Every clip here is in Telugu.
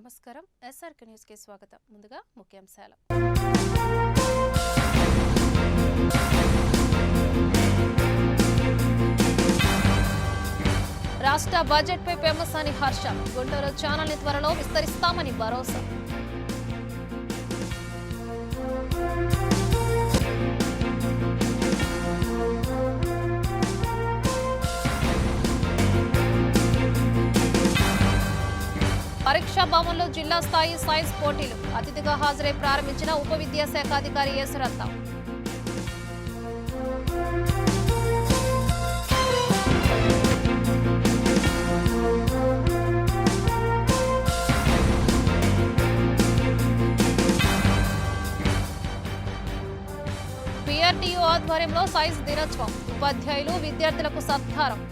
నమస్కారం ఎస్ఆర్కి న్యూస్కి స్వాగతం ముందుగా ముఖ్యాంశాలు రాష్ట్ర బడ్జెట్పై ఫేమస్ అని హర్షం గుంటూరు ఛానల్ని త్వరలో విస్తరిస్తామని భరోసా పరీక్ష భవన్లో జిల్లా స్థాయి సైన్స్ పోటీలు అతిథిగా హాజరై ప్రారంభించిన ఉప విద్యాశాఖ అధికారి యేసరత్న పిఆర్టీయూ ఆధ్వర్యంలో సైన్స్ దినోత్సవం ఉపాధ్యాయులు విద్యార్థులకు సత్కారం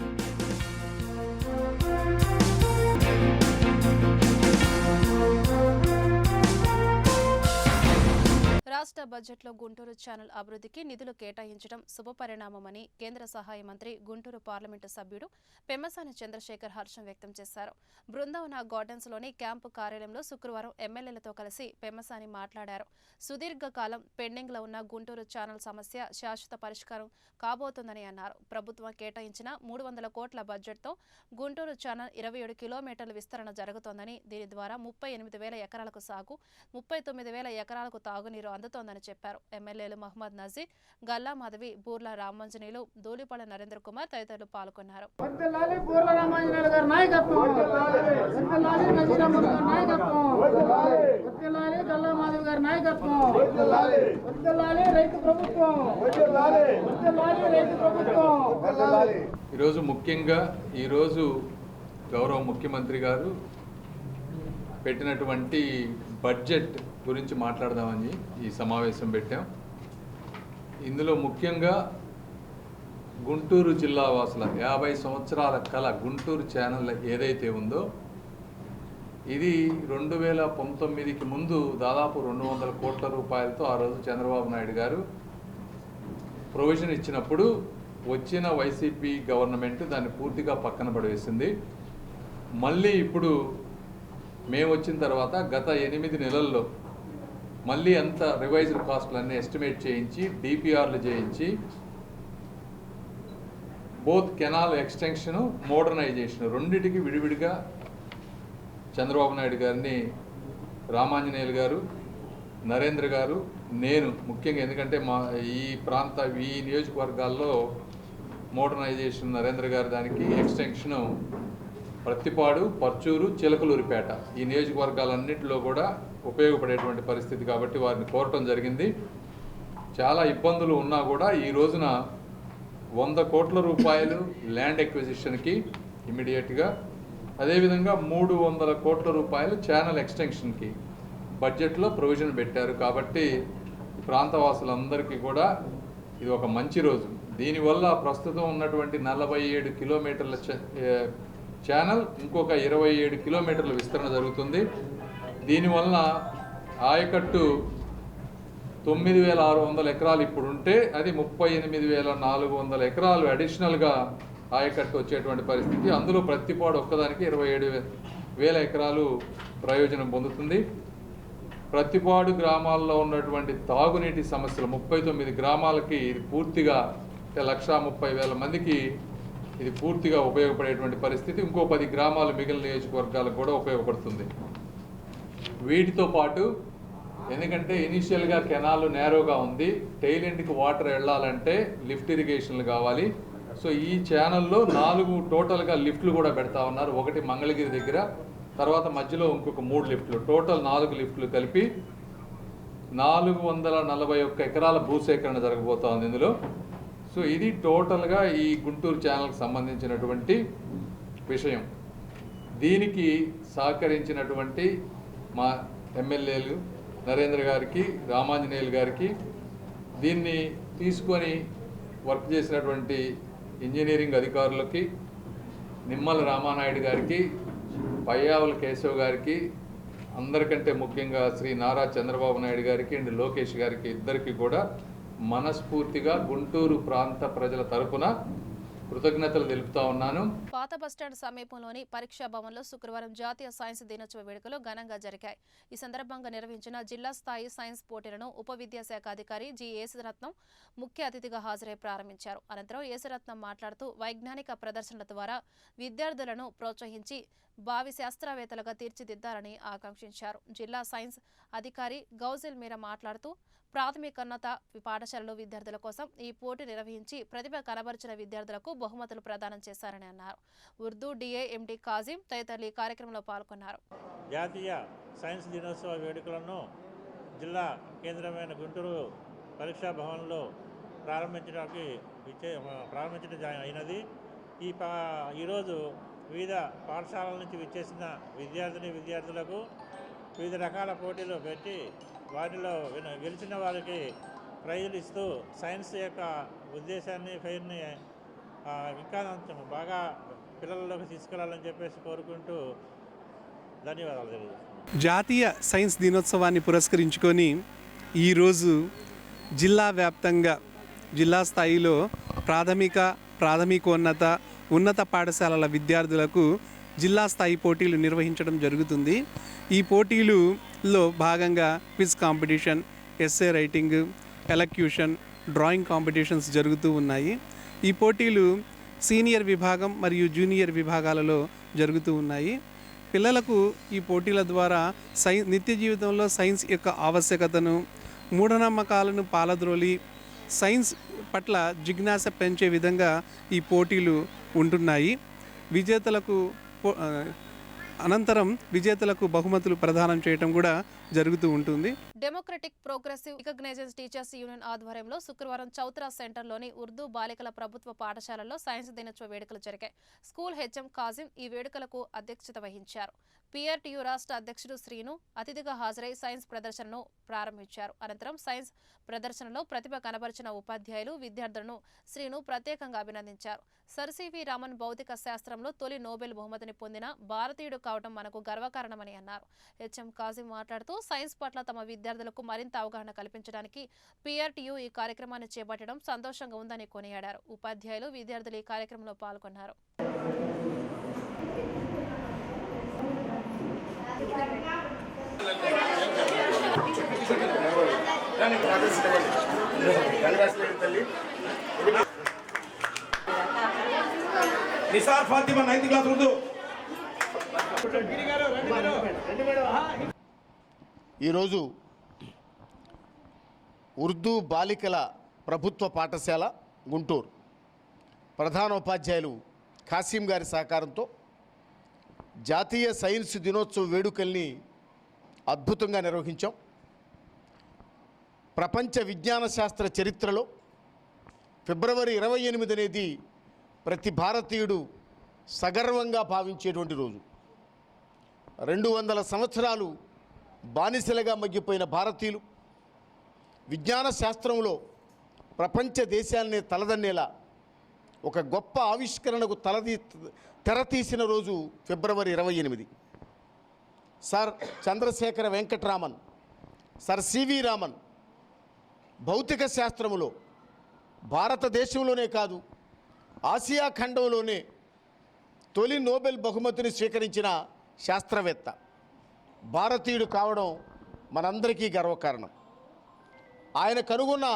రాష్ట్ర బడ్జెట్లో గుంటూరు ఛానల్ అభివృద్ధికి నిధులు కేటాయించడం శుభపరిణామమని కేంద్ర సహాయ మంత్రి గుంటూరు పార్లమెంటు సభ్యుడు పెమ్మసాని చంద్రశేఖర్ హర్షం వ్యక్తం చేశారు బృందావన గార్డెన్స్లోని క్యాంపు కార్యాలయంలో శుక్రవారం ఎమ్మెల్యేలతో కలిసి పెమ్మసాని మాట్లాడారు సుదీర్ఘకాలం పెండింగ్లో ఉన్న గుంటూరు ఛానల్ సమస్య శాశ్వత పరిష్కారం కాబోతుందని అన్నారు ప్రభుత్వం కేటాయించిన మూడు వందల కోట్ల బడ్జెట్తో గుంటూరు ఛానల్ ఇరవై ఏడు కిలోమీటర్ల విస్తరణ జరుగుతోందని దీని ద్వారా ముప్పై ఎనిమిది వేల ఎకరాలకు సాగు ముప్పై తొమ్మిది వేల ఎకరాలకు తాగునీరు అందుతోందని చెప్పారు ఎమ్మెల్యేలు మహమ్మద్ నజీర్ గల్లా మాధవి బూర్ల రామాంజనేయులు దూలిపాల నరేంద్ర కుమార్ తదితరులు పాల్గొన్నారు ఈరోజు ముఖ్యంగా ఈరోజు గౌరవ ముఖ్యమంత్రి గారు పెట్టినటువంటి బడ్జెట్ గురించి మాట్లాడదామని ఈ సమావేశం పెట్టాం ఇందులో ముఖ్యంగా గుంటూరు జిల్లా వాసుల యాభై సంవత్సరాల కల గుంటూరు ఛానల్ ఏదైతే ఉందో ఇది రెండు వేల పంతొమ్మిదికి ముందు దాదాపు రెండు వందల కోట్ల రూపాయలతో ఆ రోజు చంద్రబాబు నాయుడు గారు ప్రొవిజన్ ఇచ్చినప్పుడు వచ్చిన వైసీపీ గవర్నమెంట్ దాన్ని పూర్తిగా పక్కన పడివేసింది మళ్ళీ ఇప్పుడు మేము వచ్చిన తర్వాత గత ఎనిమిది నెలల్లో మళ్ళీ అంత రివైజ్డ్ కాస్ట్లు అన్నీ ఎస్టిమేట్ చేయించి డిపిఆర్లు చేయించి బోత్ కెనాల్ ఎక్స్టెన్షను మోడర్నైజేషన్ రెండింటికి విడివిడిగా చంద్రబాబు నాయుడు గారిని రామాంజనేయులు గారు నరేంద్ర గారు నేను ముఖ్యంగా ఎందుకంటే మా ఈ ప్రాంత ఈ నియోజకవర్గాల్లో మోడర్నైజేషన్ నరేంద్ర గారు దానికి ఎక్స్టెన్షను ప్రతిపాడు పర్చూరు చిలకలూరిపేట ఈ నియోజకవర్గాలన్నింటిలో కూడా ఉపయోగపడేటువంటి పరిస్థితి కాబట్టి వారిని కోరటం జరిగింది చాలా ఇబ్బందులు ఉన్నా కూడా ఈ రోజున వంద కోట్ల రూపాయలు ల్యాండ్ ఎక్విజిషన్కి ఇమీడియట్గా అదేవిధంగా మూడు వందల కోట్ల రూపాయలు ఛానల్ ఎక్స్టెన్షన్కి బడ్జెట్లో ప్రొవిజన్ పెట్టారు కాబట్టి ప్రాంతవాసులందరికీ కూడా ఇది ఒక మంచి రోజు దీనివల్ల ప్రస్తుతం ఉన్నటువంటి నలభై ఏడు కిలోమీటర్ల ఛానల్ ఇంకొక ఇరవై ఏడు కిలోమీటర్ల విస్తరణ జరుగుతుంది దీనివల్ల ఆయకట్టు తొమ్మిది వేల ఆరు వందల ఎకరాలు ఇప్పుడు ఉంటే అది ముప్పై ఎనిమిది వేల నాలుగు వందల ఎకరాలు అడిషనల్గా ఆయకట్టు వచ్చేటువంటి పరిస్థితి అందులో ప్రతిపాడు ఒక్కదానికి ఇరవై ఏడు వేల ఎకరాలు ప్రయోజనం పొందుతుంది ప్రతిపాడు గ్రామాల్లో ఉన్నటువంటి తాగునీటి సమస్యలు ముప్పై తొమ్మిది గ్రామాలకి ఇది పూర్తిగా లక్ష ముప్పై వేల మందికి ఇది పూర్తిగా ఉపయోగపడేటువంటి పరిస్థితి ఇంకో పది గ్రామాలు మిగిలిన నియోజకవర్గాలకు కూడా ఉపయోగపడుతుంది వీటితో పాటు ఎందుకంటే ఇనీషియల్గా కెనాల్ నేరోగా ఉంది టైలెంట్కి ఎండ్కి వాటర్ వెళ్ళాలంటే లిఫ్ట్ ఇరిగేషన్లు కావాలి సో ఈ ఛానల్లో నాలుగు టోటల్గా లిఫ్ట్లు కూడా పెడతా ఉన్నారు ఒకటి మంగళగిరి దగ్గర తర్వాత మధ్యలో ఇంకొక మూడు లిఫ్ట్లు టోటల్ నాలుగు లిఫ్ట్లు కలిపి నాలుగు వందల నలభై ఒక్క ఎకరాల భూసేకరణ జరగబోతా ఉంది ఇందులో సో ఇది టోటల్గా ఈ గుంటూరు ఛానల్కి సంబంధించినటువంటి విషయం దీనికి సహకరించినటువంటి మా ఎమ్మెల్యేలు నరేంద్ర గారికి రామాంజనేయులు గారికి దీన్ని తీసుకొని వర్క్ చేసినటువంటి ఇంజనీరింగ్ అధికారులకి నిమ్మల రామానాయుడు గారికి పయ్యావుల కేశవ్ గారికి అందరికంటే ముఖ్యంగా శ్రీ నారా చంద్రబాబు నాయుడు గారికి అండ్ లోకేష్ గారికి ఇద్దరికి కూడా మనస్ఫూర్తిగా గుంటూరు ప్రాంత ప్రజల తరఫున కృతజ్ఞతలు తెలుపుతా ఉన్నాను పాత బస్టాండ్ సమీపంలోని పరీక్షా భవన్లో శుక్రవారం జాతీయ సైన్స్ దినోత్సవ వేడుకలు ఘనంగా జరిగాయి ఈ సందర్భంగా నిర్వహించిన జిల్లా స్థాయి సైన్స్ పోటీలను ఉప విద్యాశాఖ అధికారి జి ఏసురత్నం ముఖ్య అతిథిగా హాజరై ప్రారంభించారు అనంతరం ఏసురత్నం మాట్లాడుతూ వైజ్ఞానిక ప్రదర్శనల ద్వారా విద్యార్థులను ప్రోత్సహించి భావి శాస్త్రవేత్తలుగా తీర్చిదిద్దాలని ఆకాంక్షించారు జిల్లా సైన్స్ అధికారి గౌజిల్ మీరా మాట్లాడుతూ ప్రాథమికోన్నత పాఠశాలలో విద్యార్థుల కోసం ఈ పోటీ నిర్వహించి ప్రతిభ కనబరిచిన విద్యార్థులకు బహుమతులు ప్రదానం చేశారని అన్నారు ఉర్దూ డిఏ ఎండి కాజిం తదితరులు ఈ కార్యక్రమంలో పాల్గొన్నారు జాతీయ సైన్స్ దినోత్సవ వేడుకలను జిల్లా కేంద్రమైన గుంటూరు పరీక్షా భవన్లో ప్రారంభించడానికి ప్రారంభించడం అయినది ఈ ఈరోజు వివిధ పాఠశాలల నుంచి విచ్చేసిన విద్యార్థిని విద్యార్థులకు వివిధ రకాల పోటీలు పెట్టి వాటిలో గెలిచిన వారికి ప్రైజులు ఇస్తూ సైన్స్ యొక్క ఉద్దేశాన్ని ఫెయిర్ని ఇంకా బాగా పిల్లలలోకి తీసుకెళ్లాలని చెప్పేసి కోరుకుంటూ ధన్యవాదాలు తెలియజేస్తున్నాను జాతీయ సైన్స్ దినోత్సవాన్ని పురస్కరించుకొని ఈరోజు జిల్లా వ్యాప్తంగా జిల్లా స్థాయిలో ప్రాథమిక ప్రాథమికోన్నత ఉన్నత పాఠశాలల విద్యార్థులకు జిల్లా స్థాయి పోటీలు నిర్వహించడం జరుగుతుంది ఈ పోటీలులో భాగంగా quiz competition essay writing elocution drawing competitions జరుగుతూ ఉన్నాయి ఈ పోటీలు సీనియర్ విభాగం మరియు జూనియర్ విభాగాలలో జరుగుతూ ఉన్నాయి పిల్లలకు ఈ పోటీల ద్వారా సై నిత్య జీవితంలో సైన్స్ యొక్క ఆవశ్యకతను మూఢనమ్మకాలను పాలద్రోలి సైన్స్ పట్ల జిజ్ఞాస పెంచే విధంగా ఈ పోటీలు ఉంటున్నాయి విజేతలకు అనంతరం విజేతలకు బహుమతులు ప్రదానం చేయటం కూడా జరుగుతూ ఉంటుంది democratic progressive recognised teachers union ఆధ్వర్యంలో శుక్రవారం చౌత్రా సెంటర్లోని ఉర్దూ బాలికల ప్రభుత్వ పాఠశాలలో సైన్స్ దినోత్సవ వేడుకలు జరిగాయి స్కూల్ హెచ్ఎం కాజిం ఈ వేడుకలకు అధ్యక్షత వహించారు పిఆర్టీయూ రాష్ట్ర అధ్యక్షుడు శ్రీను అతిథిగా హాజరై సైన్స్ ప్రదర్శనను ప్రారంభించారు అనంతరం సైన్స్ ప్రదర్శనలో ప్రతిభ కనబరిచిన ఉపాధ్యాయులు విద్యార్థులను శ్రీను ప్రత్యేకంగా అభినందించారు సివి రామన్ భౌతిక శాస్త్రంలో తొలి నోబెల్ బహుమతిని పొందిన భారతీయుడు కావడం మనకు గర్వకారణమని అన్నారు హెచ్ఎం కాజిం మాట్లాడుతూ సైన్స్ పట్ల తమ విద్యార్థులకు మరింత అవగాహన కల్పించడానికి పిఆర్టీయూ ఈ కార్యక్రమాన్ని చేపట్టడం సంతోషంగా ఉందని కొనియాడారు ఉపాధ్యాయులు విద్యార్థులు ఈ కార్యక్రమంలో పాల్గొన్నారు నిసార్ ఫాతిమా నైన్త్ క్లాస్ ఈరోజు ఉర్దూ బాలికల ప్రభుత్వ పాఠశాల గుంటూరు ప్రధానోపాధ్యాయులు ఖాసీం గారి సహకారంతో జాతీయ సైన్స్ దినోత్సవ వేడుకల్ని అద్భుతంగా నిర్వహించాం ప్రపంచ విజ్ఞాన శాస్త్ర చరిత్రలో ఫిబ్రవరి ఇరవై ఎనిమిది అనేది ప్రతి భారతీయుడు సగర్వంగా భావించేటువంటి రోజు రెండు వందల సంవత్సరాలు బానిసలుగా మగ్గిపోయిన భారతీయులు విజ్ఞాన శాస్త్రంలో ప్రపంచ దేశాలనే తలదన్నేలా ఒక గొప్ప ఆవిష్కరణకు తలదీ తెరతీసిన రోజు ఫిబ్రవరి ఇరవై ఎనిమిది sir Chandrasekhara Venkataraman sir CV Raman భౌతిక శాస్త్రములో భారతదేశంలోనే కాదు ఆసియా ఖండంలోనే తొలి నోబెల్ బహుమతిని స్వీకరించిన శాస్త్రవేత్త భారతీయుడు కావడం మనందరికీ గర్వకారణం ఆయన కనుగొన్న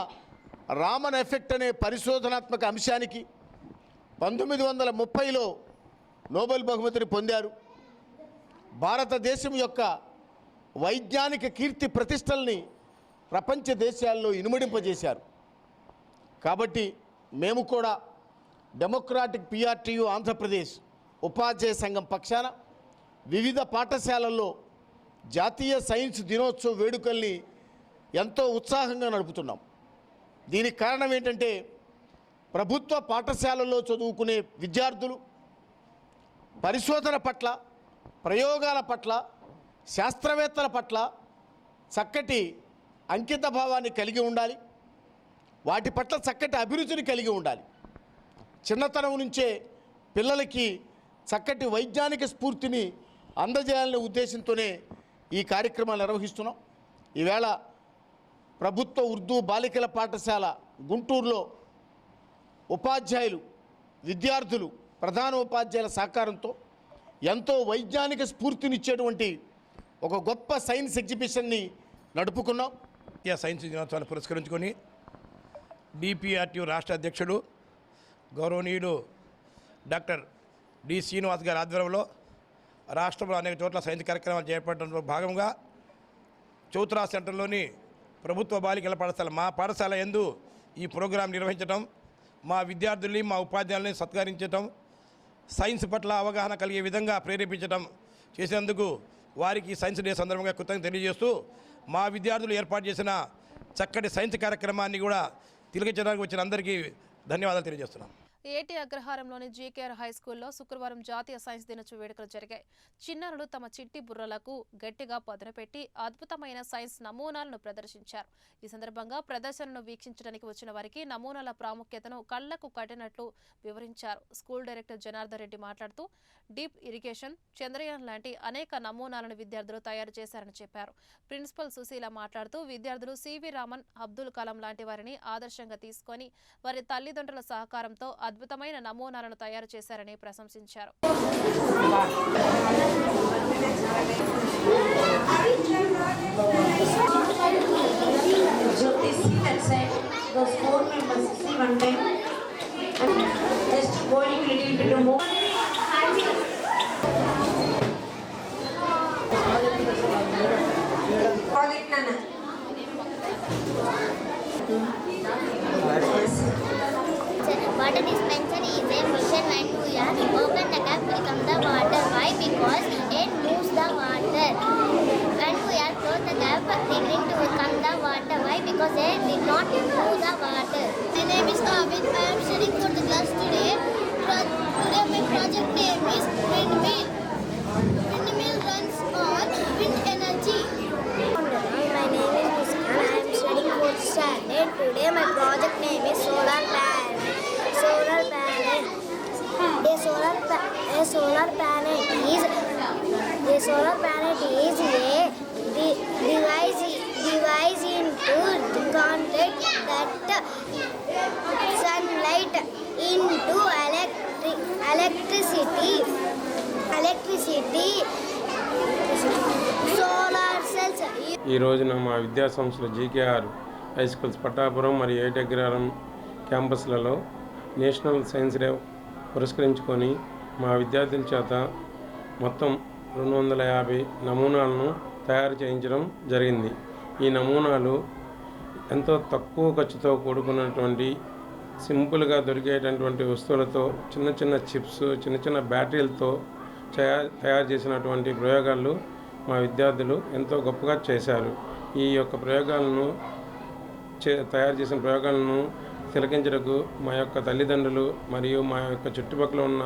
రామన్ ఎఫెక్ట్ అనే పరిశోధనాత్మక అంశానికి పంతొమ్మిది వందల ముప్పైలో నోబెల్ బహుమతిని పొందారు భారతదేశం యొక్క వైజ్ఞానిక కీర్తి ప్రతిష్టల్ని ప్రపంచ దేశాల్లో ఇనుమడింపజేశారు కాబట్టి మేము కూడా డెమోక్రాటిక్ పిఆర్టీయు ఆంధ్రప్రదేశ్ ఉపాధ్యాయ సంఘం పక్షాన వివిధ పాఠశాలల్లో జాతీయ సైన్స్ దినోత్సవ వేడుకల్ని ఎంతో ఉత్సాహంగా నడుపుతున్నాం దీనికి కారణం ఏంటంటే ప్రభుత్వ పాఠశాలల్లో చదువుకునే విద్యార్థులు పరిశోధన పట్ల ప్రయోగాల పట్ల శాస్త్రవేత్తల పట్ల చక్కటి అంకిత భావాన్ని కలిగి ఉండాలి వాటి పట్ల చక్కటి అభిరుచిని కలిగి ఉండాలి చిన్నతనం నుంచే పిల్లలకి చక్కటి వైజ్ఞానిక స్ఫూర్తిని అందజేయాలనే ఉద్దేశంతోనే ఈ కార్యక్రమాలు నిర్వహిస్తున్నాం ఈవేళ ప్రభుత్వ ఉర్దూ బాలికల పాఠశాల గుంటూరులో ఉపాధ్యాయులు విద్యార్థులు ప్రధాన ఉపాధ్యాయుల సహకారంతో ఎంతో వైజ్ఞానిక స్ఫూర్తినిచ్చేటువంటి ఒక గొప్ప సైన్స్ ఎగ్జిబిషన్ని నడుపుకున్నాం జాతీయ సైన్స్ దినోత్సవాన్ని పురస్కరించుకొని డిపిఆర్టీ రాష్ట్ర అధ్యక్షుడు గౌరవనీయుడు డాక్టర్ డి శ్రీనివాస్ గారి ఆధ్వర్యంలో రాష్ట్రంలో అనేక చోట్ల సైన్స్ కార్యక్రమాలు చేపట్టడంలో భాగంగా చౌత్రా సెంటర్లోని ప్రభుత్వ బాలికల పాఠశాల మా పాఠశాల ఎందు ఈ ప్రోగ్రాం నిర్వహించడం మా విద్యార్థుల్ని మా ఉపాధ్యాయులని సత్కరించడం సైన్స్ పట్ల అవగాహన కలిగే విధంగా ప్రేరేపించడం చేసినందుకు వారికి సైన్స్ డే సందర్భంగా కృతజ్ఞత తెలియజేస్తూ మా విద్యార్థులు ఏర్పాటు చేసిన చక్కటి సైన్స్ కార్యక్రమాన్ని కూడా చేయడానికి వచ్చిన అందరికీ ధన్యవాదాలు తెలియజేస్తున్నాం ఏటీ అగ్రహారంలోని జీకేఆర్ హైస్కూల్లో శుక్రవారం జాతీయ సైన్స్ దినోత్సవ వేడుకలు జరిగాయి చిన్నారులు తమ చిట్టి బుర్రలకు గట్టిగా పదనపెట్టి అద్భుతమైన సైన్స్ నమూనాలను ప్రదర్శించారు ఈ సందర్భంగా ప్రదర్శనను వీక్షించడానికి వచ్చిన వారికి నమూనాల ప్రాముఖ్యతను కళ్లకు కట్టినట్లు వివరించారు స్కూల్ డైరెక్టర్ జనార్దన్ రెడ్డి మాట్లాడుతూ డీప్ ఇరిగేషన్ చంద్రయాన్ లాంటి అనేక నమూనాలను విద్యార్థులు తయారు చేశారని చెప్పారు ప్రిన్సిపల్ సుశీల మాట్లాడుతూ విద్యార్థులు సివి రామన్ అబ్దుల్ కలాం లాంటి వారిని ఆదర్శంగా తీసుకొని వారి తల్లిదండ్రుల సహకారంతో అద్భుతమైన నమూనాలను తయారు చేశారని ప్రశంసించారు solar planet is the solar planet is a de device device into contact that sunlight into electric electricity electricity solar electricity ఈ రోజున మా విద్యా సంస్థలు జీకేఆర్ హై స్కూల్స్ పట్టాపురం మరియు ఏటగ్రారం క్యాంపస్లలో నేషనల్ సైన్స్ డే పురస్కరించుకొని మా విద్యార్థుల చేత మొత్తం రెండు వందల యాభై నమూనాలను తయారు చేయించడం జరిగింది ఈ నమూనాలు ఎంతో తక్కువ ఖర్చుతో కూడుకున్నటువంటి సింపుల్గా దొరికేటటువంటి వస్తువులతో చిన్న చిన్న చిప్స్ చిన్న చిన్న బ్యాటరీలతో తయారు చేసినటువంటి ప్రయోగాలు మా విద్యార్థులు ఎంతో గొప్పగా చేశారు ఈ యొక్క ప్రయోగాలను చే తయారు చేసిన ప్రయోగాలను తిలకించడకు మా యొక్క తల్లిదండ్రులు మరియు మా యొక్క చుట్టుపక్కల ఉన్న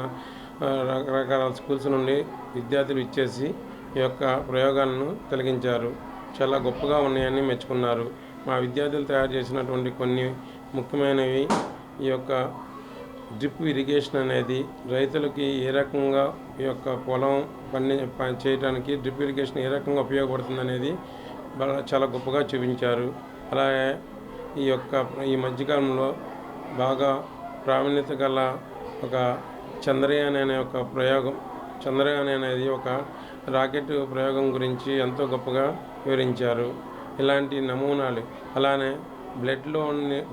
రకరకాల స్కూల్స్ నుండి విద్యార్థులు ఇచ్చేసి ఈ యొక్క ప్రయోగాలను తొలగించారు చాలా గొప్పగా ఉన్నాయని మెచ్చుకున్నారు మా విద్యార్థులు తయారు చేసినటువంటి కొన్ని ముఖ్యమైనవి ఈ యొక్క డ్రిప్ ఇరిగేషన్ అనేది రైతులకి ఏ రకంగా ఈ యొక్క పొలం పండి చేయడానికి డ్రిప్ ఇరిగేషన్ ఏ రకంగా ఉపయోగపడుతుంది అనేది చాలా గొప్పగా చూపించారు అలాగే ఈ యొక్క ఈ మధ్యకాలంలో బాగా ప్రావీణ్యత గల ఒక చంద్రయాన్ అనే ఒక ప్రయోగం చంద్రయాన్ అనేది ఒక రాకెట్ ప్రయోగం గురించి ఎంతో గొప్పగా వివరించారు ఇలాంటి నమూనాలు అలానే బ్లడ్లో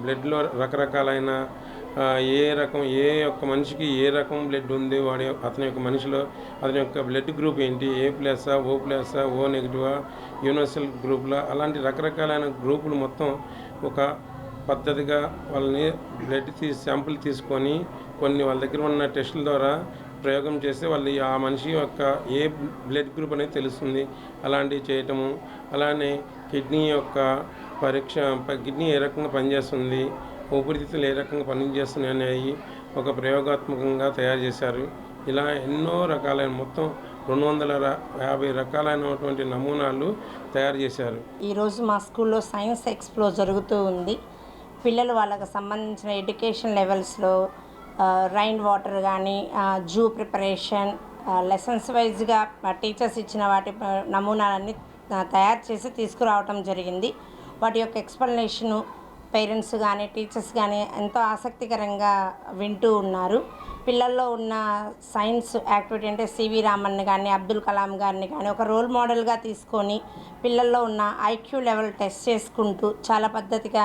బ్లడ్లో రకరకాలైన ఏ రకం ఏ యొక్క మనిషికి ఏ రకం బ్లడ్ ఉంది వాడి అతని యొక్క మనిషిలో అతని యొక్క బ్లడ్ గ్రూప్ ఏంటి ఏ ప్లస్సా ఓ ప్లస్సా ఓ నెగిటివా యూనివర్సల్ గ్రూప్లా అలాంటి రకరకాలైన గ్రూపులు మొత్తం ఒక పద్ధతిగా వాళ్ళని బ్లడ్ తీసి శాంపుల్ తీసుకొని కొన్ని వాళ్ళ దగ్గర ఉన్న టెస్టుల ద్వారా ప్రయోగం చేస్తే వాళ్ళు ఆ మనిషి యొక్క ఏ బ్లడ్ గ్రూప్ అనేది తెలుస్తుంది అలాంటివి చేయటము అలానే కిడ్నీ యొక్క పరీక్ష కిడ్నీ ఏ రకంగా పనిచేస్తుంది ఊపిరితిత్తులు ఏ రకంగా పనిచేస్తున్నాయి అనేవి ఒక ప్రయోగాత్మకంగా తయారు చేశారు ఇలా ఎన్నో రకాలైన మొత్తం రెండు వందల యాభై రకాలైనటువంటి నమూనాలు తయారు చేశారు ఈరోజు మా స్కూల్లో సైన్స్ ఎక్స్ప్లో జరుగుతూ ఉంది పిల్లలు వాళ్ళకి సంబంధించిన ఎడ్యుకేషన్ లెవెల్స్లో రైన్ వాటర్ కానీ జూ ప్రిపరేషన్ లెసన్స్ వైజ్గా టీచర్స్ ఇచ్చిన వాటి నమూనాలన్నీ తయారు చేసి తీసుకురావటం జరిగింది వాటి యొక్క ఎక్స్ప్లెనేషను పేరెంట్స్ కానీ టీచర్స్ కానీ ఎంతో ఆసక్తికరంగా వింటూ ఉన్నారు పిల్లల్లో ఉన్న సైన్స్ యాక్టివిటీ అంటే సివి రామన్ కానీ అబ్దుల్ కలాం గారిని కానీ ఒక రోల్ మోడల్గా తీసుకొని పిల్లల్లో ఉన్న ఐక్యూ లెవెల్ టెస్ట్ చేసుకుంటూ చాలా పద్ధతిగా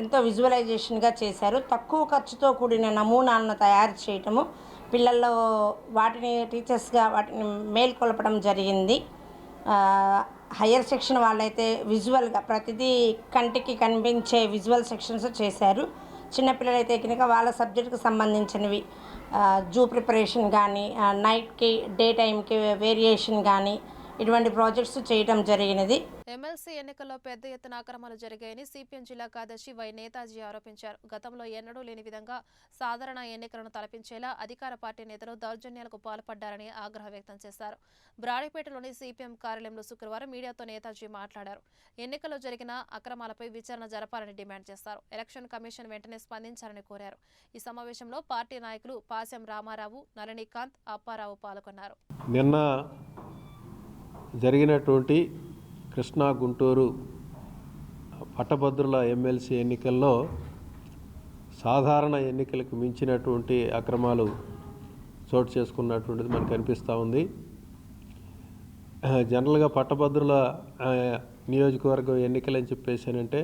ఎంతో విజువలైజేషన్గా చేశారు తక్కువ ఖర్చుతో కూడిన నమూనాలను తయారు చేయటము పిల్లల్లో వాటిని టీచర్స్గా వాటిని మేల్కొల్పడం జరిగింది హయ్యర్ సెక్షన్ వాళ్ళైతే విజువల్గా ప్రతిదీ కంటికి కనిపించే విజువల్ సెక్షన్స్ చేశారు చిన్నపిల్లలైతే కనుక వాళ్ళ సబ్జెక్టుకు సంబంధించినవి జూ ప్రిపరేషన్ కానీ నైట్కి డే టైంకి వేరియేషన్ కానీ ఇటువంటి ప్రాజెక్ట్స్ చేయటం జరిగినది ఎమ్మెల్సీ ఎన్నికల్లో పెద్ద ఎత్తున అక్రమాలు జరిగాయని సిపిఎం జిల్లా కార్యదర్శి వై నేతాజీ ఆరోపించారు గతంలో ఎన్నడూ లేని విధంగా సాధారణ ఎన్నికలను తలపించేలా అధికార పార్టీ నేతలు దౌర్జన్యాలకు పాల్పడ్డారని ఆగ్రహం వ్యక్తం చేశారు బ్రాడీపేటలోని సిపిఎం కార్యాలయంలో శుక్రవారం మీడియాతో నేతాజీ మాట్లాడారు ఎన్నికల్లో జరిగిన అక్రమాలపై విచారణ జరపాలని డిమాండ్ చేశారు ఎలక్షన్ కమిషన్ వెంటనే స్పందించాలని కోరారు ఈ సమావేశంలో పార్టీ నాయకులు పాశం రామారావు నళనీకాంత్ అప్పారావు పాల్గొన్నారు నిన్న జరిగినటువంటి కృష్ణా గుంటూరు పట్టభద్రుల ఎమ్మెల్సీ ఎన్నికల్లో సాధారణ ఎన్నికలకు మించినటువంటి అక్రమాలు చోటు చేసుకున్నటువంటిది మనకు అనిపిస్తూ ఉంది జనరల్గా పట్టభద్రుల నియోజకవర్గం ఎన్నికలని అంటే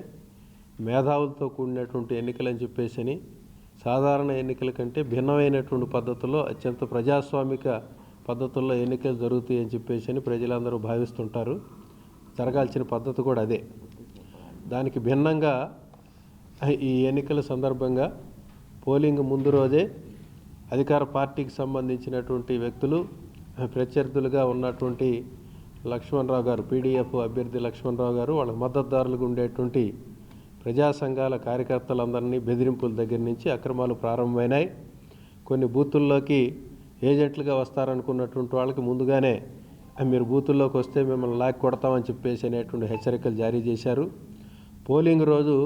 మేధావులతో కూడినటువంటి ఎన్నికలని అని సాధారణ ఎన్నికల కంటే భిన్నమైనటువంటి పద్ధతుల్లో అత్యంత ప్రజాస్వామిక పద్ధతుల్లో ఎన్నికలు జరుగుతాయని చెప్పేసి అని ప్రజలందరూ భావిస్తుంటారు జరగాల్సిన పద్ధతి కూడా అదే దానికి భిన్నంగా ఈ ఎన్నికల సందర్భంగా పోలింగ్ ముందు రోజే అధికార పార్టీకి సంబంధించినటువంటి వ్యక్తులు ప్రత్యర్థులుగా ఉన్నటువంటి లక్ష్మణరావు గారు పీడీఎఫ్ అభ్యర్థి లక్ష్మణరావు గారు వాళ్ళ మద్దతుదారులుగా ఉండేటువంటి ప్రజా సంఘాల కార్యకర్తలందరినీ బెదిరింపుల దగ్గర నుంచి అక్రమాలు ప్రారంభమైనాయి కొన్ని బూతుల్లోకి ఏజెంట్లుగా వస్తారనుకున్నటువంటి వాళ్ళకి ముందుగానే మీరు బూతుల్లోకి వస్తే మిమ్మల్ని లాక్ కొడతామని చెప్పేసి అనేటువంటి హెచ్చరికలు జారీ చేశారు పోలింగ్ రోజు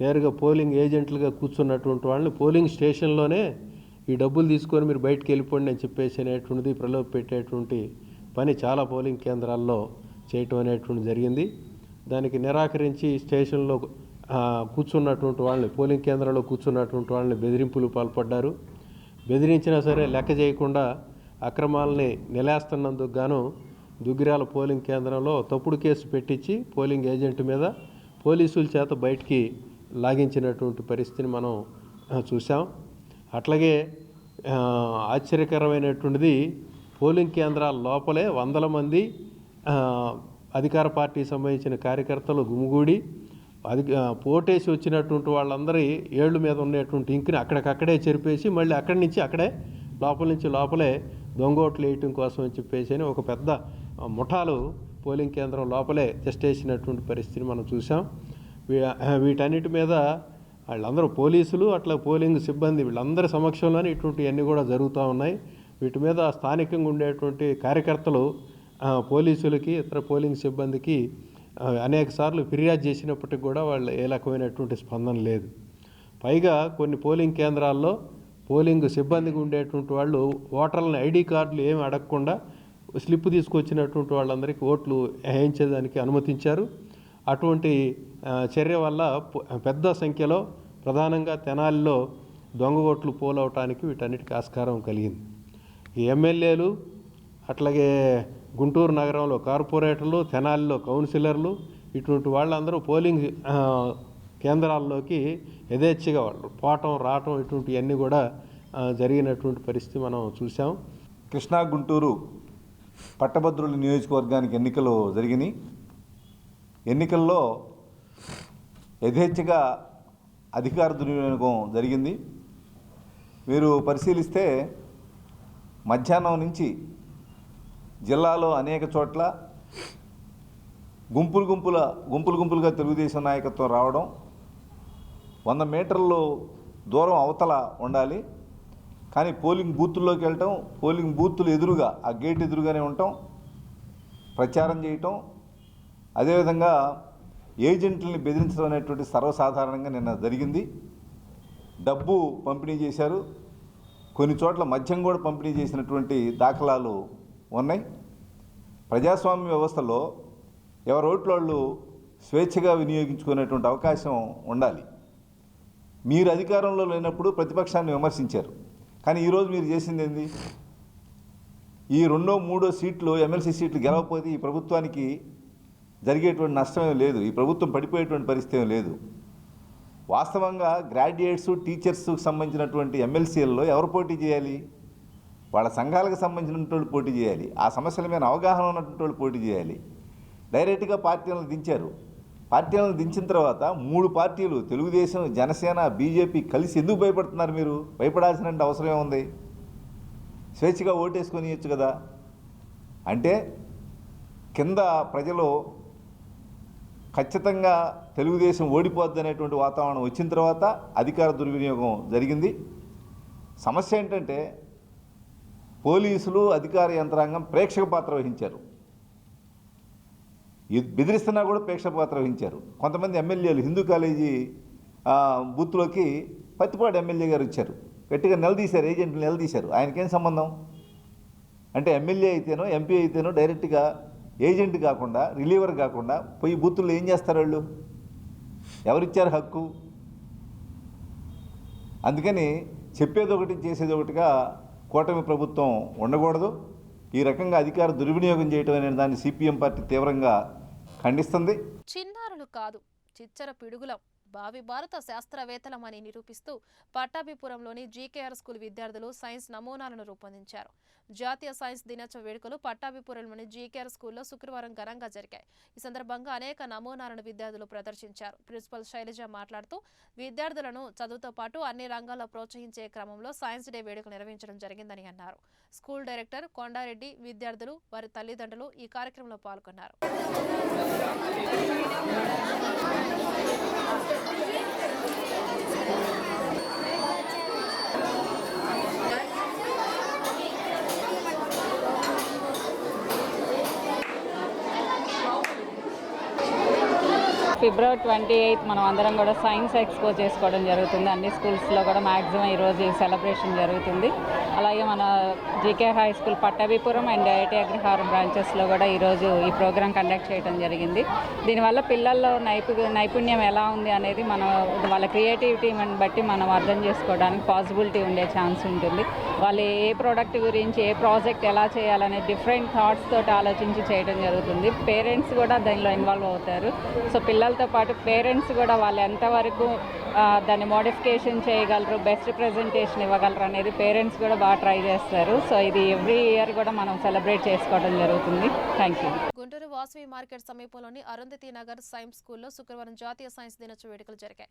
నేరుగా పోలింగ్ ఏజెంట్లుగా కూర్చున్నటువంటి వాళ్ళని పోలింగ్ స్టేషన్లోనే ఈ డబ్బులు తీసుకొని మీరు బయటకు వెళ్ళిపోండి అని చెప్పేసి అనేటువంటిది ప్రలోభ పెట్టేటువంటి పని చాలా పోలింగ్ కేంద్రాల్లో చేయటం అనేటువంటి జరిగింది దానికి నిరాకరించి స్టేషన్లో కూర్చున్నటువంటి వాళ్ళని పోలింగ్ కేంద్రంలో కూర్చున్నటువంటి వాళ్ళని బెదిరింపులు పాల్పడ్డారు బెదిరించినా సరే లెక్క చేయకుండా అక్రమాలని నిలేస్తున్నందుకు గాను దుగ్గిరాల పోలింగ్ కేంద్రంలో తప్పుడు కేసు పెట్టించి పోలింగ్ ఏజెంట్ మీద పోలీసుల చేత బయటికి లాగించినటువంటి పరిస్థితిని మనం చూసాం అట్లాగే ఆశ్చర్యకరమైనటువంటిది పోలింగ్ కేంద్రాల లోపలే వందల మంది అధికార పార్టీకి సంబంధించిన కార్యకర్తలు గుమిగూడి అది పోటేసి వచ్చినటువంటి వాళ్ళందరి ఏళ్ళ మీద ఉన్నటువంటి ఇంకుని అక్కడికక్కడే చెరిపేసి మళ్ళీ అక్కడి నుంచి అక్కడే లోపల నుంచి లోపలే దొంగోట్లు వేయటం కోసం అని చెప్పేసి ఒక పెద్ద ముఠాలు పోలింగ్ కేంద్రం లోపలే చేసినటువంటి పరిస్థితిని మనం చూసాం వీటన్నిటి మీద వాళ్ళందరూ పోలీసులు అట్లా పోలింగ్ సిబ్బంది వీళ్ళందరి సమక్షంలోనే ఇటువంటివన్నీ కూడా జరుగుతూ ఉన్నాయి వీటి మీద స్థానికంగా ఉండేటువంటి కార్యకర్తలు పోలీసులకి ఇతర పోలింగ్ సిబ్బందికి అనేక సార్లు ఫిర్యాదు చేసినప్పటికి కూడా వాళ్ళు ఏ రకమైనటువంటి స్పందన లేదు పైగా కొన్ని పోలింగ్ కేంద్రాల్లో పోలింగ్ సిబ్బందికి ఉండేటువంటి వాళ్ళు ఓటర్లని ఐడి కార్డులు ఏమి అడగకుండా స్లిప్ తీసుకొచ్చినటువంటి వాళ్ళందరికీ ఓట్లు వేయించేదానికి అనుమతించారు అటువంటి చర్య వల్ల పెద్ద సంఖ్యలో ప్రధానంగా తెనాలిలో దొంగ ఓట్లు పోలవటానికి వీటన్నిటికీ ఆస్కారం కలిగింది ఈ ఎమ్మెల్యేలు అట్లాగే గుంటూరు నగరంలో కార్పొరేటర్లు తెనాలిలో కౌన్సిలర్లు ఇటువంటి వాళ్ళందరూ పోలింగ్ కేంద్రాల్లోకి యథేచ్ఛగా వాళ్ళు పోవటం రావటం ఇటువంటివన్నీ కూడా జరిగినటువంటి పరిస్థితి మనం చూసాం కృష్ణా గుంటూరు పట్టభద్రుల నియోజకవర్గానికి ఎన్నికలు జరిగినాయి ఎన్నికల్లో యథేచ్ఛగా అధికార దుర్వినియోగం జరిగింది మీరు పరిశీలిస్తే మధ్యాహ్నం నుంచి జిల్లాలో అనేక చోట్ల గుంపులు గుంపుల గుంపులు గుంపులుగా తెలుగుదేశం నాయకత్వం రావడం వంద మీటర్లు దూరం అవతల ఉండాలి కానీ పోలింగ్ బూత్ల్లోకి వెళ్ళటం పోలింగ్ బూత్లు ఎదురుగా ఆ గేట్ ఎదురుగానే ఉండటం ప్రచారం చేయటం అదేవిధంగా ఏజెంట్లని బెదిరించడం అనేటువంటి సర్వసాధారణంగా నిన్న జరిగింది డబ్బు పంపిణీ చేశారు కొన్ని చోట్ల మద్యం కూడా పంపిణీ చేసినటువంటి దాఖలాలు ఉన్నాయి ప్రజాస్వామ్య వ్యవస్థలో ఎవరి వాళ్ళు స్వేచ్ఛగా వినియోగించుకునేటువంటి అవకాశం ఉండాలి మీరు అధికారంలో లేనప్పుడు ప్రతిపక్షాన్ని విమర్శించారు కానీ ఈరోజు మీరు చేసింది ఏంది ఈ రెండో మూడో సీట్లు ఎమ్మెల్సీ సీట్లు గెలవకపోతే ఈ ప్రభుత్వానికి జరిగేటువంటి నష్టమే లేదు ఈ ప్రభుత్వం పడిపోయేటువంటి పరిస్థితి లేదు వాస్తవంగా గ్రాడ్యుయేట్స్ టీచర్స్కి సంబంధించినటువంటి ఎమ్మెల్సీల్లో ఎవరు పోటీ చేయాలి వాళ్ళ సంఘాలకు సంబంధించినటువంటి పోటీ చేయాలి ఆ సమస్యల మీద అవగాహన ఉన్నటువంటి పోటీ చేయాలి డైరెక్ట్గా పార్టీలను దించారు పార్టీలను దించిన తర్వాత మూడు పార్టీలు తెలుగుదేశం జనసేన బీజేపీ కలిసి ఎందుకు భయపడుతున్నారు మీరు భయపడాల్సిన అవసరం ఏముంది స్వేచ్ఛగా ఓటేసుకొని ఇచ్చు కదా అంటే కింద ప్రజలు ఖచ్చితంగా తెలుగుదేశం ఓడిపోద్ది అనేటువంటి వాతావరణం వచ్చిన తర్వాత అధికార దుర్వినియోగం జరిగింది సమస్య ఏంటంటే పోలీసులు అధికార యంత్రాంగం ప్రేక్షక పాత్ర వహించారు బెదిరిస్తున్నా కూడా ప్రేక్ష పాత్ర వహించారు కొంతమంది ఎమ్మెల్యేలు హిందూ కాలేజీ బూత్లోకి పత్తిపాడు ఎమ్మెల్యే గారు వచ్చారు గట్టిగా నిలదీశారు ఏజెంట్లు నిలదీశారు ఆయనకేం సంబంధం అంటే ఎమ్మెల్యే అయితేనో ఎంపీ అయితేనో డైరెక్ట్గా ఏజెంట్ కాకుండా రిలీవర్ కాకుండా పోయి బూతుల్లో ఏం చేస్తారు వాళ్ళు ఎవరిచ్చారు హక్కు అందుకని చెప్పేది ఒకటి చేసేది ఒకటిగా కూటమి ప్రభుత్వం ఉండకూడదు ఈ రకంగా అధికార దుర్వినియోగం చేయటం అనే దాన్ని సిపిఎం పార్టీ తీవ్రంగా ఖండిస్తుంది చిన్నారులు కాదు చిచ్చర పిడుగులం భావి భారత శాస్త్రవేత్తలమని నిరూపిస్తూ పట్టాభిపురంలోని జీకేఆర్ స్కూల్ విద్యార్థులు సైన్స్ నమూనాలను రూపొందించారు జాతీయ సైన్స్ దినోత్సవ వేడుకలు పట్టాభిపురంలోని జీకేఆర్ స్కూల్లో శుక్రవారం ఘనంగా జరిగాయి ఈ సందర్భంగా అనేక నమూనాలను విద్యార్థులు ప్రదర్శించారు ప్రిన్సిపల్ శైలజ మాట్లాడుతూ విద్యార్థులను చదువుతో పాటు అన్ని రంగాల్లో ప్రోత్సహించే క్రమంలో సైన్స్ డే వేడుక నిర్వహించడం జరిగిందని అన్నారు స్కూల్ డైరెక్టర్ కొండారెడ్డి విద్యార్థులు వారి తల్లిదండ్రులు ఈ కార్యక్రమంలో పాల్గొన్నారు Thank you. February twenty eighth మనం అందరం కూడా సైన్స్ ఎక్స్పో చేసుకోవడం జరుగుతుంది అన్ని స్కూల్స్లో కూడా మ్యాక్సిమం ఈరోజు ఈ సెలబ్రేషన్ జరుగుతుంది అలాగే మన GK high school Pattabhipuram and IT Agraharam బ్రాంచెస్లో కూడా ఈరోజు ఈ ప్రోగ్రాం కండక్ట్ చేయడం జరిగింది దీనివల్ల పిల్లల్లో నైపు నైపుణ్యం ఎలా ఉంది అనేది మనం వాళ్ళ క్రియేటివిటీ బట్టి మనం అర్థం చేసుకోవడానికి పాసిబిలిటీ ఉండే ఛాన్స్ ఉంటుంది వాళ్ళు ఏ ప్రోడక్ట్ గురించి ఏ ప్రాజెక్ట్ ఎలా చేయాలనే డిఫరెంట్ థాట్స్ తోటి ఆలోచించి చేయడం జరుగుతుంది పేరెంట్స్ కూడా దానిలో ఇన్వాల్వ్ అవుతారు సో పిల్లలు పిల్లలతో పాటు పేరెంట్స్ కూడా వాళ్ళు ఎంతవరకు దాన్ని మోడిఫికేషన్ చేయగలరు బెస్ట్ ప్రజెంటేషన్ ఇవ్వగలరు అనేది పేరెంట్స్ కూడా బాగా ట్రై చేస్తారు సో ఇది ఎవ్రీ ఇయర్ కూడా మనం సెలబ్రేట్ చేసుకోవడం జరుగుతుంది thank you Guntur Vasavi market సమీపంలోని అరుంధతి నగర్ సైన్స్ స్కూల్లో శుక్రవారం జాతీయ సైన్స్ దినోత్సవ వేడుకలు జరిగాయి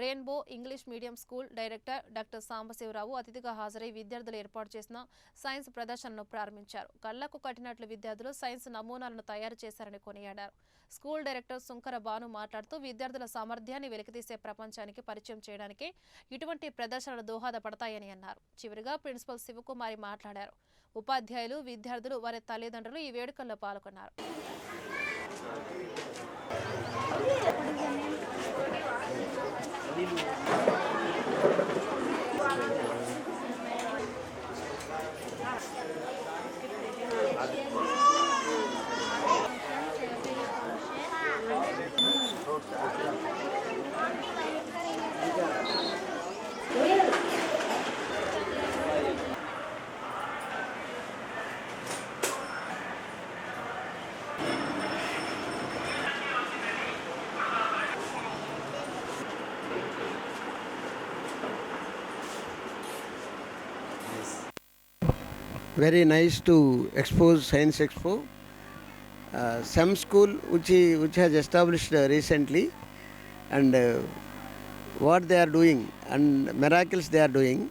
rainbow English medium school director doctor Sambasivarao అతిథిగా హాజరై విద్యార్థులు ఏర్పాటు చేసిన సైన్స్ ప్రదర్శనను ప్రారంభించారు కళ్లకు కట్టినట్లు విద్యార్థులు సైన్స్ నమూనాలను తయారు చేశారని కొనియాడారు స్కూల్ డైరెక్టర్ శుంకర బాను మాట్లాడుతూ విద్యార్థుల సామర్థ్యాన్ని వెలికితీసే ప్రపంచానికి పరిచయం చేయడానికి ఇటువంటి ప్రదర్శనలు దోహదపడతాయని అన్నారు చివరిగా ప్రిన్సిపల్ శివకుమారి మాట్లాడారు ఉపాధ్యాయులు విద్యార్థులు వారి తల్లిదండ్రులు ఈ వేడుకల్లో పాల్గొన్నారు very nice to expose Science Expo. Uh, some school which, which has established uh, recently and uh, what they are doing and miracles they are doing.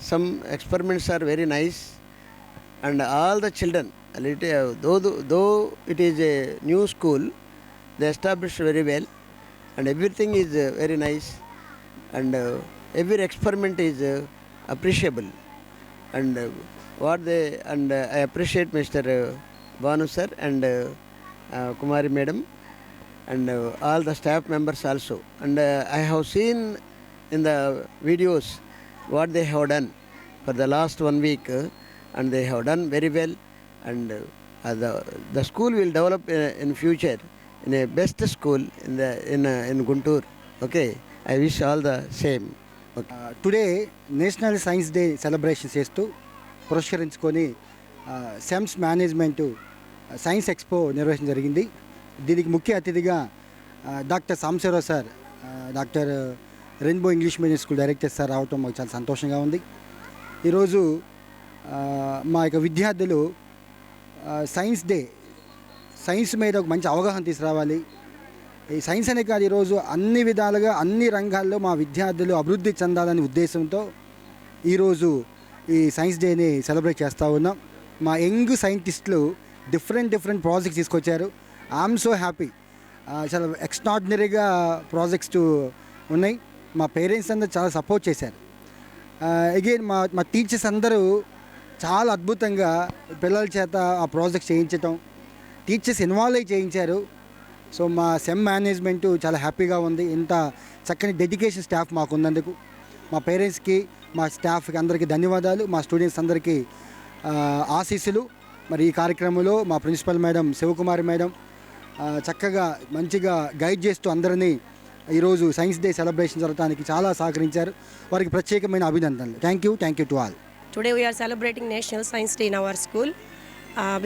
Some experiments are very nice and all the children, little, uh, though, though it is a new school, they established very well and everything is uh, very nice and uh, every experiment is uh, appreciable and uh, I appreciate Mr. Banu sir and Kumari madam and all the staff members also. And I have seen in the videos what they have done for the last 1 week, and they have done very well. And uh, the school will develop in future in a best school uh, in Guntur. Okay, I wish all the same. Okay. Uh, today National Science Day celebrations is to. పురస్కరించుకొని సెమ్స్ మేనేజ్మెంట్ సైన్స్ ఎక్స్పో నిర్వహించడం జరిగింది దీనికి ముఖ్య అతిథిగా doctor Sambasivarao sir doctor rainbow English medium school director sir రావటం మాకు చాలా సంతోషంగా ఉంది ఈరోజు మా యొక్క విద్యార్థులు సైన్స్ డే సైన్స్ మీద ఒక మంచి అవగాహన తీసుకురావాలి ఈ సైన్స్ అనే కాదు ఈరోజు అన్ని విధాలుగా అన్ని రంగాల్లో మా విద్యార్థులు అభివృద్ధి చెందాలనే ఉద్దేశంతో ఈరోజు ఈ సైన్స్ డేని సెలబ్రేట్ చేస్తూ ఉన్నాం మా యంగ్ సైంటిస్టులు డిఫరెంట్ డిఫరెంట్ ప్రాజెక్ట్స్ తీసుకొచ్చారు ఐఎమ్ సో హ్యాపీ చాలా ఎక్స్ట్రాడినరీగా ప్రాజెక్ట్స్ ఉన్నాయి మా పేరెంట్స్ అందరూ చాలా సపోర్ట్ చేశారు అగైన్ మా మా టీచర్స్ అందరూ చాలా అద్భుతంగా పిల్లల చేత ఆ ప్రాజెక్ట్స్ చేయించటం టీచర్స్ ఇన్వాల్వ్ అయ్యి చేయించారు సో మా సెమ్ మేనేజ్మెంట్ చాలా హ్యాపీగా ఉంది ఇంత చక్కని డెడికేషన్ స్టాఫ్ మాకు ఉన్నందుకు మా పేరెంట్స్కి మా స్టాఫ్కి అందరికీ ధన్యవాదాలు మా స్టూడెంట్స్ అందరికీ ఆశీస్సులు మరి ఈ కార్యక్రమంలో మా ప్రిన్సిపల్ మేడం శివకుమారి మేడం చక్కగా మంచిగా గైడ్ చేస్తూ అందరినీ ఈరోజు సైన్స్ డే సెలబ్రేషన్ జరగడానికి చాలా సహకరించారు వారికి ప్రత్యేకమైన అభినందనలు thank you thank you to all today we are celebrating national science day in our school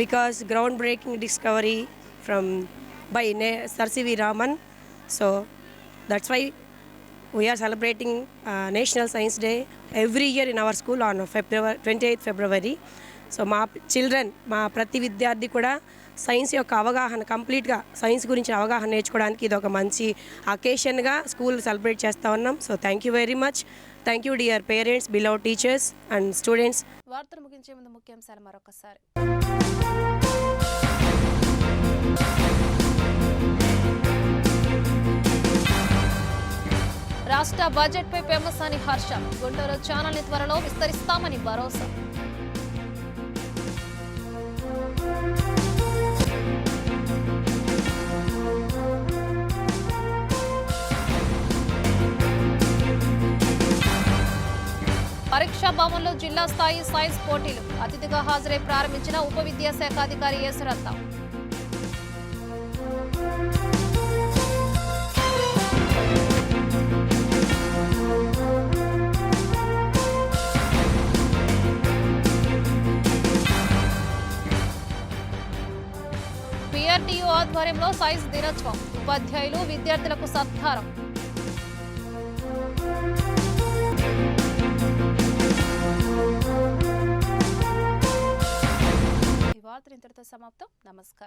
because ground breaking discovery from by నే sir CV Raman so that's why we are celebrating national science day every year in our school on February twenty eighth February so మా చిల్డ్రన్ మా ప్రతి విద్యార్థి కూడా సైన్స్ యొక్క అవగాహన కంప్లీట్గా సైన్స్ గురించి అవగాహన నేర్చుకోవడానికి ఇది ఒక మంచి అకేషన్గా స్కూల్ సెలబ్రేట్ చేస్తూ ఉన్నాం so thank you very much thank you dear parents below teachers and students వార్తలు ముగించే ముందు ముఖ్యాంశాలు మరొకసారి రాష్ట్ర బడ్జెట్పై అని హర్షం గుంటూరు ఛానల్ని త్వరలో విస్తరిస్తామని భరోసా పరీక్షా భవన్లో జిల్లా స్థాయి సైన్స్ పోటీలు అతిథిగా హాజరై ప్రారంభించిన ఉప విద్యాశాఖ అధికారి ఎస్ ఉపాధ్యాయులు విద్యార్థులకు సత్కారం సమాప్తం నమస్కారం